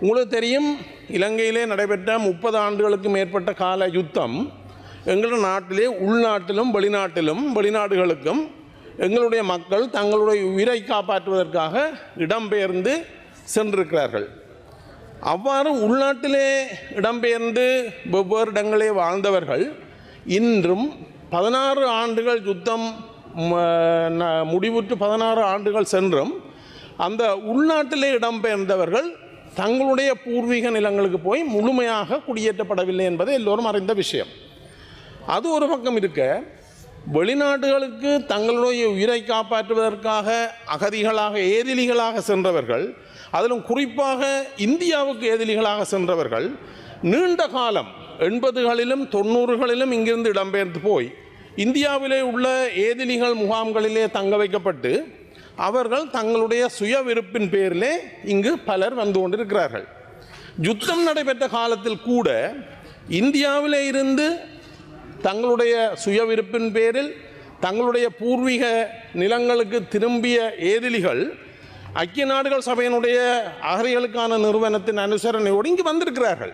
உங்களுக்கு தெரியும் இலங்கையிலே நடைபெற்ற முப்பது ஆண்டுகளுக்கு மேற்பட்ட கால யுத்தம் எங்களோட நாட்டிலே உள்நாட்டிலும் வெளிநாட்டிலும் வெளிநாடுகளுக்கும் எங்களுடைய மக்கள் தங்களுடைய உயிரை காப்பாற்றுவதற்காக இடம்பெயர்ந்து சென்றிருக்கிறார்கள். அவ்வாறு உள்நாட்டிலே இடம்பெயர்ந்து வெவ்வேறு இடங்களே வாழ்ந்தவர்கள் இன்றும் பதினாறு ஆண்டுகள் யுத்தம் ந- முடிவுற்று பதினாறு ஆண்டுகள் சென்றும் அந்த உள்நாட்டிலே இடம்பெயர்ந்தவர்கள் தங்களுடைய பூர்வீக நிலங்களுக்கு போய் முழுமையாக குடியேற்றப்படவில்லை என்பது எல்லோரும் அறிந்த விஷயம். அது ஒரு பக்கம் இருக்க வெளிநாடுகளுக்கு தங்களுடைய உயிரை காப்பாற்றுவதற்காக அகதிகளாக ஏதிலிகளாக சென்றவர்கள் அதிலும் குறிப்பாக இந்தியாவுக்கு ஏதிலிகளாக சென்றவர்கள் நீண்ட காலம் எண்பதுகளிலும் தொண்ணூறுகளிலும் இங்கிருந்து இடம்பெயர்ந்து போய் இந்தியாவிலே உள்ள ஏதிலிகள் முகாம்களிலே தங்க வைக்கப்பட்டு அவர்கள் தங்களுடைய சுய விருப்பின் பேரிலே இங்கு பலர் வந்து கொண்டிருக்கிறார்கள். யுத்தம் நடைபெற்ற காலத்தில் கூட இந்தியாவிலே இருந்து தங்களுடைய சுய விருப்பின் பேரில் தங்களுடைய பூர்வீக நிலங்களுக்கு திரும்பிய ஏதிலிகள் ஐக்கிய நாடுகள் சபையினுடைய அகரிகளுக்கான நிறுவனத்தின் அனுசரணையோடு இங்கு வந்திருக்கிறார்கள்.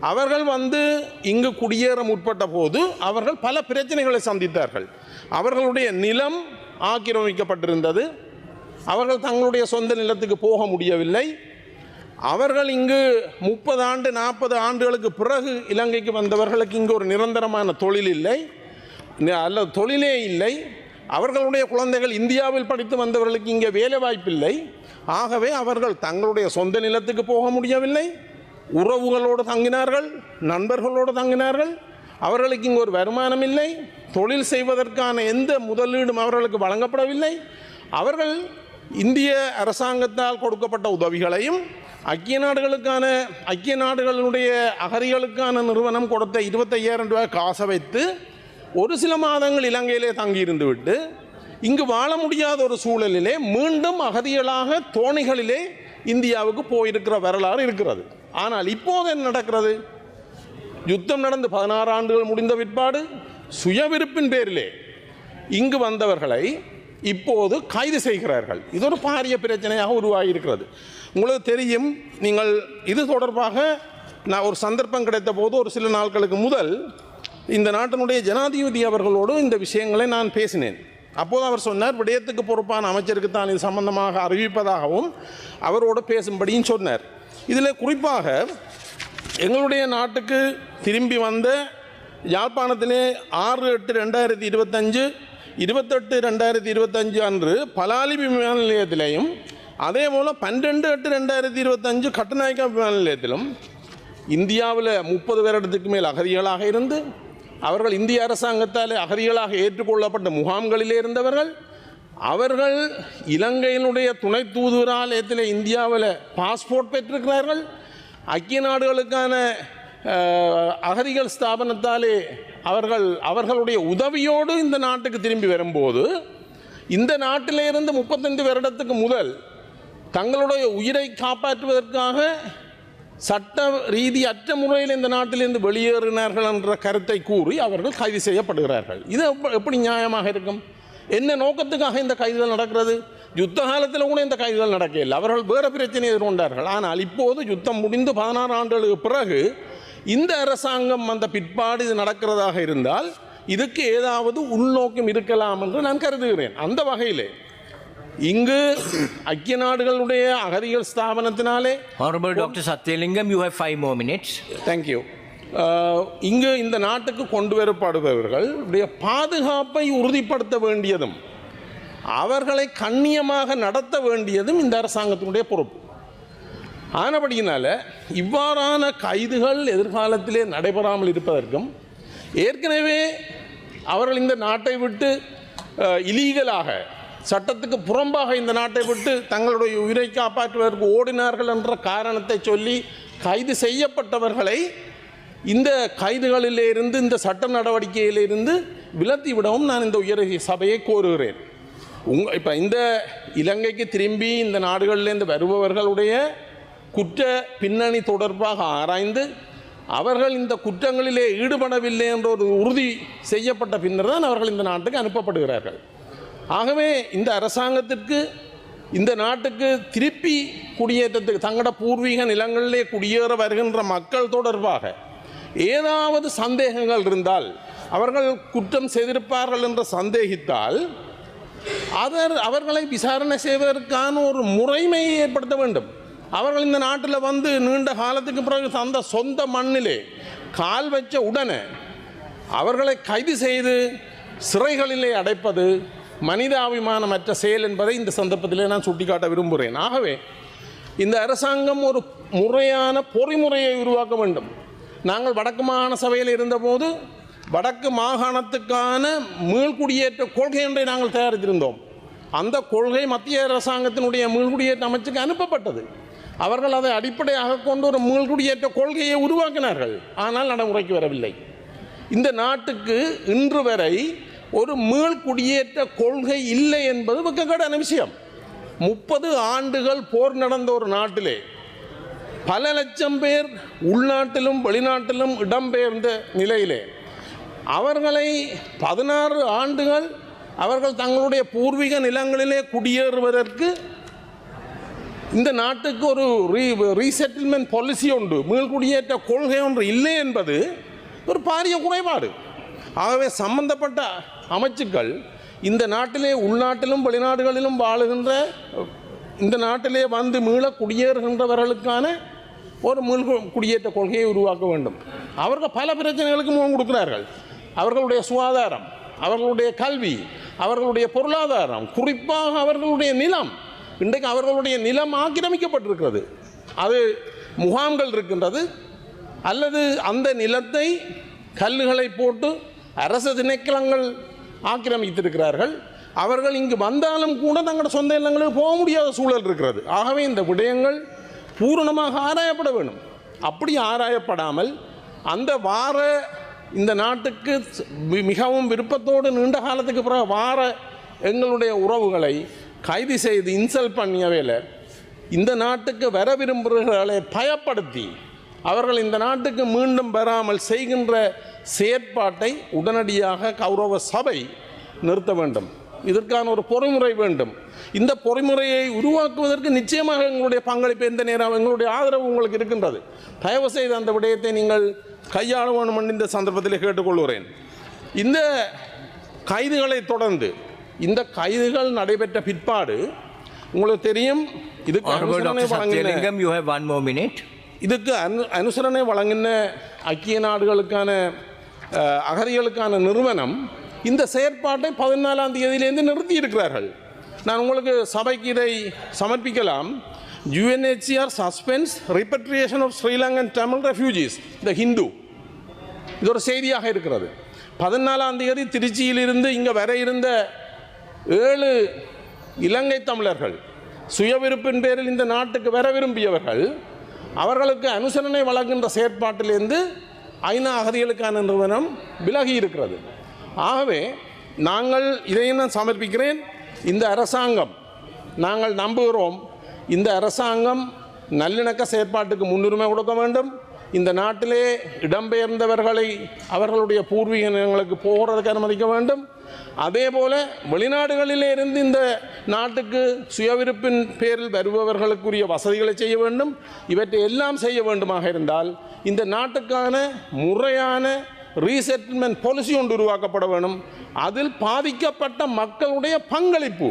அவர்கள் வந்து இங்கு குடியேற முற்பட்ட போது அவர்கள் பல பிரச்சனைகளை சந்தித்தார்கள். அவர்களுடைய நிலம் ஆக்கிரமிக்கப்பட்டிருந்தது. அவர்கள் தங்களுடைய சொந்த நிலத்துக்கு போக முடியவில்லை. அவர்கள் இங்கு முப்பது ஆண்டு நாற்பது ஆண்டுகளுக்கு பிறகு இலங்கைக்கு வந்தவர்களுக்கு இங்கு ஒரு நிரந்தரமான தொழில் இல்லை. அல்லது தொழிலே இல்லை. அவர்களுடைய குழந்தைகள் இந்தியாவில் படித்து வந்தவர்களுக்கு இங்கே வேலை வாய்ப்பில்லை ஆகவே அவர்கள் தங்களுடைய சொந்த நிலத்துக்கு போக முடியவில்லை. உறவுகளோடு தங்கினார்கள் நண்பர்களோடு தங்கினார்கள். அவர்களுக்கு இங்கு ஒரு வருமானம் இல்லை. தொழில் செய்வதற்கான எந்த முதலீடும் அவர்களுக்கு வழங்கப்படவில்லை. அவர்கள் இந்திய அரசாங்கத்தால் கொடுக்கப்பட்ட உதவிகளையும் ஐக்கிய நாடுகளுக்கான ஐக்கிய நாடுகளுடைய அகதிகளுக்கான நிறுவனம் கொடுத்த இருபத்தையாயிரம் ரூபாய் காசை வைத்து ஒரு சில மாதங்கள் இலங்கையிலே தங்கியிருந்து விட்டு இங்கு வாழ முடியாத ஒரு சூழலிலே மீண்டும் அகதிகளாக தோணிகளிலே இந்தியாவுக்கு போயிருக்கிற வரலாறு இருக்கிறது. ஆனால் இப்போது என்ன நடக்கிறது? யுத்தம் நடந்து பதினாறு ஆண்டுகள் முடிந்த பிற்பாடு சுயவிருப்பின் பேரிலே இங்கு வந்தவர்களை இப்போது கைது செய்கிறார்கள். இது ஒரு பாரிய பிரச்சனையாக உருவாகி இருக்கிறது உங்களுக்கு தெரியும் நீங்கள் இது தொடர்பாக நான் ஒரு சந்தர்ப்பம் கிடைத்த போது ஒரு சில நாட்களுக்கு முதல் இந்த நாட்டினுடைய ஜனாதிபதி அவர்களோடு இந்த விஷயங்களை நான் பேசினேன். அப்போது அவர் சொன்னார் விடயத்துக்கு பொறுப்பான அமைச்சருக்கு தான் இது சம்பந்தமாக அறிவிப்பதாகவும் அவரோடு பேசும்படியும் சொன்னார். இதில் குறிப்பாக எங்களுடைய நாட்டுக்கு திரும்பி வந்த யாழ்ப்பாணத்திலே ஆறு எட்டு ரெண்டாயிரத்தி இருபத்தஞ்சு இருபத்தெட்டு ரெண்டாயிரத்தி இருபத்தஞ்சு அன்று பலாலி விமான நிலையத்திலையும் அதே போல் பன்னெண்டு எட்டு ரெண்டாயிரத்தி இருபத்தஞ்சு கட்டுநாயக்கா விமான நிலையத்திலும் இந்தியாவில் முப்பது வருடத்துக்கு மேல் அகதிகளாக இருந்து அவர்கள் இந்திய அரசாங்கத்தால் அகதிகளாக ஏற்றுக்கொள்ளப்பட்ட முகாம்களிலே இருந்தவர்கள் அவர்கள் இலங்கையினுடைய துணை தூதுவராலயத்தில் இந்தியாவில் பாஸ்போர்ட் பெற்றிருக்கிறார்கள். ஐக்கிய நாடுகளுக்கான அகதிகள் ஸ்தாபனத்தாலே அவர்கள் அவர்களுடைய உதவியோடு இந்த நாட்டுக்கு திரும்பி வரும்போது இந்த நாட்டிலிருந்து முப்பத்தஞ்சு வருடத்துக்கு முதல் தங்களுடைய உயிரை காப்பாற்றுவதற்காக சட்ட ரீதி அற்ற முறையில் இந்த நாட்டிலிருந்து வெளியேறினார்கள் என்ற கருத்தை கூறி அவர்கள் கைது செய்யப்படுகிறார்கள். இது எப்படி நியாயமாக இருக்கும்? என்ன நோக்கத்துக்காக இந்த கைதுகள் நடக்கிறது? யுத்த காலத்தில் கூட இந்த கைதுகள் நடக்கவில்லை. அவர்கள் வேறு பிரச்சனை எதிர்கொண்டார்கள். ஆனால் இப்போது யுத்தம் முடிந்து பதினாறு ஆண்டுகளுக்கு பிறகு இந்த அரசாங்கம் வந்த பிற்பாடு இது நடக்கிறதாக இருந்தால் இதுக்கு ஏதாவது உள்நோக்கம் இருக்கலாம் என்று நான் கருதுகிறேன் அந்த வகையிலே இங்கு ஐக்கிய நாடுகளுடைய அகதிகள் ஸ்தாபனத்தினாலே Honorable Dr. Satyalingam, you have five more minutes. Thank you இங்கு இந்த நாட்டுக்கு கொண்டு வரப்படுபவர்கள் உடைய பாதுகாப்பை உறுதிப்படுத்த வேண்டியதும் அவர்களை கண்ணியமாக நடத்த வேண்டியதும் இந்த அரசாங்கத்தினுடைய பொறுப்பு ஆனபடியினால இவ்வாறான கைதுகள் எதிர்காலத்திலே நடைபெறாமல் இருப்பதற்கும் ஏற்கனவே அவர்கள் இந்த நாட்டை விட்டு இலீகலாக சட்டத்துக்கு புறம்பாக இந்த நாட்டை விட்டு தங்களுடைய உயிரை காப்பாற்றுவதற்கு ஓடினார்கள் என்ற காரணத்தை சொல்லி கைது செய்யப்பட்டவர்களை இந்த கைதுகளிலே இருந்து இந்த சட்ட நடவடிக்கையிலிருந்து விலத்தி விடவும் நான் இந்த உயர் சபையை கோருகிறேன். உங்க இப்போ இந்த இலங்கைக்கு திரும்பி இந்த நாடுகளிலேருந்து வருபவர்களுடைய குற்ற பின்னணி தொடர்பாக ஆராய்ந்து அவர்கள் இந்த குற்றங்களிலே ஈடுபடவில்லை என்ற ஒரு உறுதி செய்யப்பட்ட பின்னர் தான் அவர்கள் இந்த நாட்டுக்கு அனுப்பப்படுகிறார்கள். ஆகவே இந்த அரசாங்கத்திற்கு இந்த நாட்டுக்கு திருப்பி குடியேற்றத்துக்கு தங்களோட பூர்வீக நிலங்களிலே குடியேற வருகின்ற மக்கள் தொடர்பாக ஏதாவது சந்தேகங்கள் இருந்தால் அவர்கள் குற்றம் செய்திருப்பார்கள் என்று சந்தேகித்தால் அதர் அவர்களை விசாரணை செய்வதற்கான ஒரு முறைமையை ஏற்படுத்த வேண்டும். அவர்கள் இந்த நாட்டில் வந்து நீண்ட காலத்துக்கு பிறகு அந்த சொந்த மண்ணிலே கால் வச்ச உடனே அவர்களை கைது செய்து சிறைகளிலே அடைப்பது மனிதாபிமானமற்ற செயல் என்பதை இந்த சந்தர்ப்பத்திலே நான் சுட்டிக்காட்ட விரும்புகிறேன். ஆகவே இந்த அரசாங்கம் ஒரு முறையான பொறிமுறையை உருவாக்க வேண்டும். நாங்கள் வடக்கு மாகாண சபையில் இருந்தபோது வடக்கு மாகாணத்துக்கான மீள்குடியேற்ற கொள்கை ஒன்றை நாங்கள் தயாரித்திருந்தோம். அந்த கொள்கை மத்திய அரசாங்கத்தினுடைய மீள்குடியேற்ற அமைச்சுக்கு அனுப்பப்பட்டது. அவர்கள் அதை அடிப்படையாக கொண்டு ஒரு மீள்குடியேற்ற கொள்கையை உருவாக்கினார்கள். ஆனால் நடைமுறைக்கு வரவில்லை. இந்த நாட்டுக்கு இன்று வரை ஒரு மீள்குடியேற்ற கொள்கை இல்லை என்பது வெக்கக்கடான விஷயம். முப்பது ஆண்டுகள் போர் நடந்த ஒரு நாட்டிலே பல லட்சம் பேர் உள்நாட்டிலும் வெளிநாட்டிலும் இடம்பெயர்ந்த நிலையிலே அவர்களை பதினாறு ஆண்டுகள் அவர்கள் தங்களுடைய பூர்வீக நிலங்களிலே குடியேறுவதற்கு இந்த நாட்டுக்கு ஒரு ரீ ரீசெட்டில்மெண்ட் பாலிசி உண்டு. மீள்குடியேற்ற கொள்கை ஒன்று இல்லை என்பது ஒரு பாரிய குறைபாடு. ஆகவே சம்பந்தப்பட்ட அமைச்சுக்கள் இந்த நாட்டிலே உள்நாட்டிலும் வெளிநாடுகளிலும் வாழுகின்ற இந்த நாட்டிலே வந்து மீள குடியேறுகின்றவர்களுக்கான ஒரு மீள் குடியேற்ற கொள்கையை உருவாக்க வேண்டும். அவர்கள் பல பிரச்சனைகளுக்கு முகம் கொடுக்கிறார்கள். அவர்களுடைய சுகாதாரம் அவர்களுடைய கல்வி அவர்களுடைய பொருளாதாரம் குறிப்பாக அவர்களுடைய நிலம் இன்றைக்கு அவர்களுடைய நிலம் ஆக்கிரமிக்கப்பட்டிருக்கிறது. அது முகாம்கள் இருக்கின்றது. அல்லது அந்த நிலத்தை கல்லுகளை போட்டு அரசு திணைக்களங்கள் ஆக்கிரமித்திருக்கிறார்கள். அவர்கள் இங்கு வந்தாலும் கூட தங்களோட சொந்த இல்லங்களுக்கு போக முடியாத சூழல் இருக்கிறது. ஆகவே இந்த விடயங்கள் பூரணமாக ஆராயப்பட வேண்டும். அப்படி ஆராயப்படாமல் அந்த வார இந்த நாட்டுக்கு மிகவும் விருப்பத்தோடு நீண்ட காலத்துக்கு பிறகு வார எங்களுடைய உறவுகளை கைது செய்து இன்சல்ட் பண்ணியவேல இந்த நாட்டுக்கு வர விரும்புகிறவர்களை பயப்படுத்தி அவர்கள் இந்த நாட்டுக்கு மீண்டும் பெறாமல் செய்கின்ற செயற்பாட்டை உடனடியாக கௌரவ சபை நிறுத்த வேண்டும். இதற்கான ஒரு பொறிமுறை வேண்டும். இந்த பொறிமுறையை உருவாக்குவதற்கு நிச்சயமாக எங்களுடைய பங்களிப்பு எந்த நேரம் எங்களுடைய ஆதரவு உங்களுக்கு இருக்கின்றது. தயவு செய்து அந்த விடயத்தை நீங்கள் கையாள வேண்டும் என்று இந்த சந்தர்ப்பத்தில் கேட்டுக்கொள்கிறேன். இந்த கைதுகளை தொடர்ந்து இந்த கைதுகள் நடைபெற்ற பிற்பாடு உங்களுக்கு தெரியும் இதுக்கு அனுசரணை. வழங்கின. இதுக்கு அனு அனுசரணை வழங்கின ஐக்கிய நாடுகளுக்கான அகதிகளுக்கான நிறுவனம் இந்த செயற்பாட்டை பதினாலாம் தேதியிலேருந்து நிறுத்தி இருக்கிறார்கள் நான் உங்களுக்கு சபைக்கு இதை சமர்ப்பிக்கலாம் UNHCR suspends repatriation of Sri Lankan Tamil refugees the Hindu இது ஒரு செய்தியாக இருக்கிறது பதினாலாம் தேதி திருச்சியிலிருந்து இங்கே வர இருந்த ஏழு இலங்கை தமிழர்கள் சுயவிருப்பின் பேரில் இந்த நாட்டுக்கு வர விரும்பியவர்கள் அவர்களுக்கு அனுசரணை வழங்குகின்ற செயற்பாட்டிலிருந்து ஐநா அகதிகளுக்கான நிறுவனம் விலகி இருக்கிறது. ஆகவே நாங்கள் இதையும் நான் சமர்ப்பிக்கிறேன்? இந்த அரசாங்கம் நாங்கள் நம்புகிறோம் இந்த அரசாங்கம் நல்லிணக்க செயற்பாட்டுக்கு முன்னுரிமை கொடுக்க வேண்டும். இந்த நாட்டிலே இடம்பெயர்ந்தவர்களை அவர்களுடைய பூர்வீக நிலங்களுக்கு போகிறதுக்கு அனுமதிக்க வேண்டும். அதே போல வெளிநாடுகளிலே இருந்து இந்த நாட்டுக்கு சுயவிருப்பின் பேரில் வருபவர்களுக்குரிய வசதிகளை செய்ய வேண்டும். இவற்றை எல்லாம் செய்ய வேண்டுமாக இருந்தால் இந்த நாட்டுக்கான முறையான ரீசெட்டில்மெண்ட் பாலிசி ஒன்று உருவாக்கப்பட வேண்டும். அதில் பாதிக்கப்பட்ட மக்களுடைய பங்களிப்பு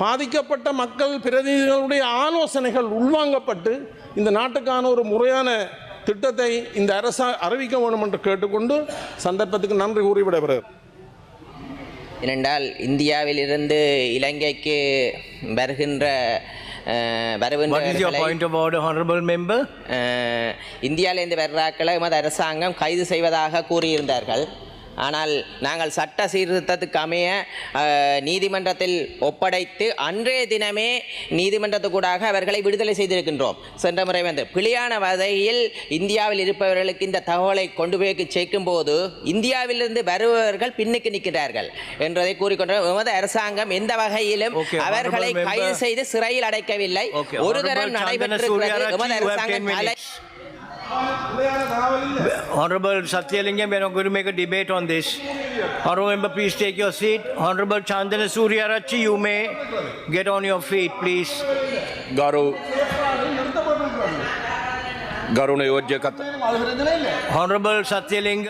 பாதிக்கப்பட்ட மக்கள் பிரதிநிதிகளுடைய ஆலோசனைகள் உள்வாங்கப்பட்டு இந்த நாட்டுக்கான ஒரு முறையான திட்டத்தை இந்த அரசு அறிவிக்க வேண்டும் என்று கேட்டுக்கொண்டு சந்தர்ப்பத்துக்கு நன்றி கூறி விடைபெறுகிறேன். ஏனென்றால் இந்தியாவிலிருந்து இலங்கைக்கு வருகின்ற இந்தியாவிலிருந்து வர்றாக்களை எமது அரசாங்கம் கைது செய்வதாக கூறியிருந்தார்கள். ஆனால் நாங்கள் சட்ட சீர்திருத்தத்துக்கு அமைய நீதிமன்றத்தில் ஒப்படைத்து அன்றைய தினமே நீதிமன்றத்துக்கூடாக அவர்களை விடுதலை செய்திருக்கின்றோம் சென்ற முறை வந்து பிழையான வகையில் இந்தியாவில் இருப்பவர்களுக்கு இந்த தகவலை கொண்டு போய் சேர்க்கும் போது இந்தியாவிலிருந்து வருபவர்கள் பின்னுக்கு நிற்கிறார்கள் என்றதை கூறிக்கொண்டு எமது அரசாங்கம் எந்த வகையிலும் அவர்களை கைது. செய்து சிறையில் அடைக்கவில்லை ஒரு தரம் நடைபெற்றிருக்கிறது Suryarachi, எமது you have 10 அரசாங்கம். Honorable Satyalingam, we are not going to make a debate on this. Honorable member, please take your seat. Honorable Chandana Suryarachi, you may get on your feet, please. Garu. Garu Honorable Satyalingam.